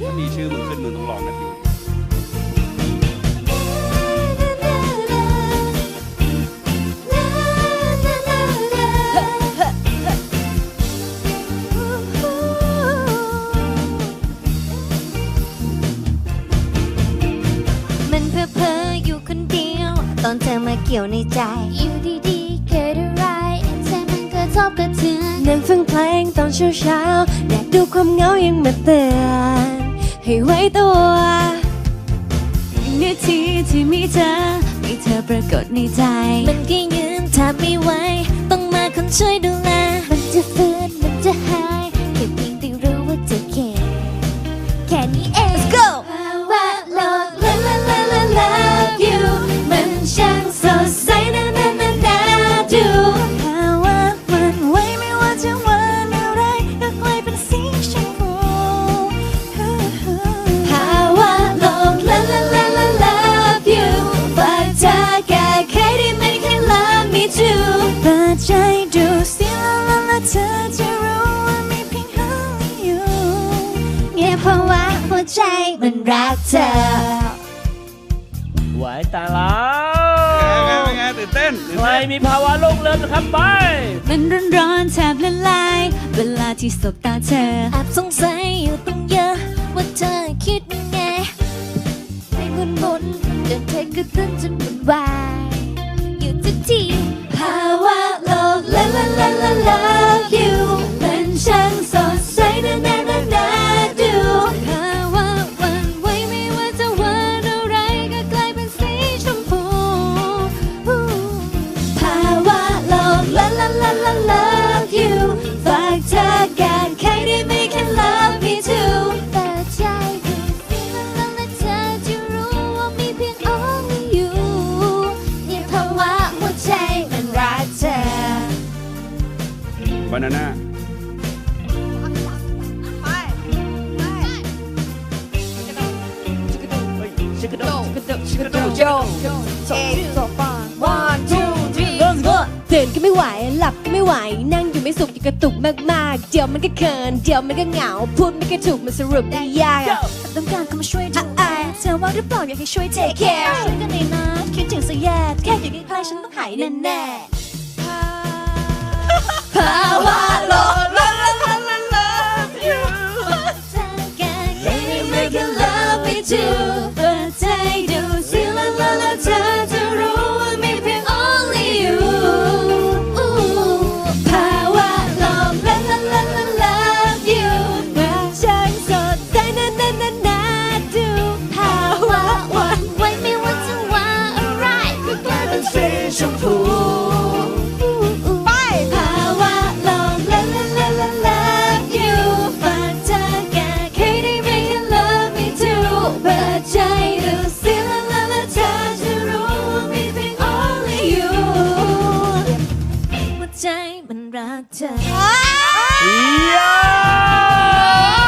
ถ้ามีชื่อมึงขึ้นมึงต้องร้องนะทิวมันเพ้อเพ้อๆอยู่คนเดียวตอนเธอมาเกี่ยวในใจ อยู่ดีๆเกิดอะไรใจมันกระทบกระเทือนนั่งฟังเพลงตอนเช้าเช้าๆแดดดูความเหงายังมาเตือน ให้ไว้ตัวนาทีที่มีเธอ มีเธอปรากฏในใจ มันก็ยืนแทบไม่ไหว ต้องมาคนช่วยดูแล มันจะฟื้นมันจะหายแค่เพียงได้รู้ว่าเธอแค่แค่นี้เอง Let's go ภาวะโลก la la la la love you มันช่างสด หัวใจมันรักเธอไหวตายแล้เป็นไงวเป็นไงตื่นเต้นตื่นใครเต้นมีภาวะโลกเริ่มนะครับไป มันร้อนร้อนๆแทบละลาย เวลาที่สบตาเธอแอบสงสัยอยู่ตรงเยอะ ว่าเธอคิดานาน่าชิคกี้พายตื่นก็ไม่ไหว หลับก็ไม่ไหว นั่งอยู่ไม่สุขอยู่กระตุกมากๆ เดี๋ยวมันก็เขิน เดี๋ยวมันก็เหงา พูดไม่ค่อยถูกมันสรุปได้ยากอะต้องการคนมาช่วยดูแลเธอว่าหรือเปล่าอยากให้ช่วย take care ช่วยกันหน่อยนะคิดถึงสยดแค่อยู่ใกล้ๆฉันต้องหายแน่ๆ มันรักเธอ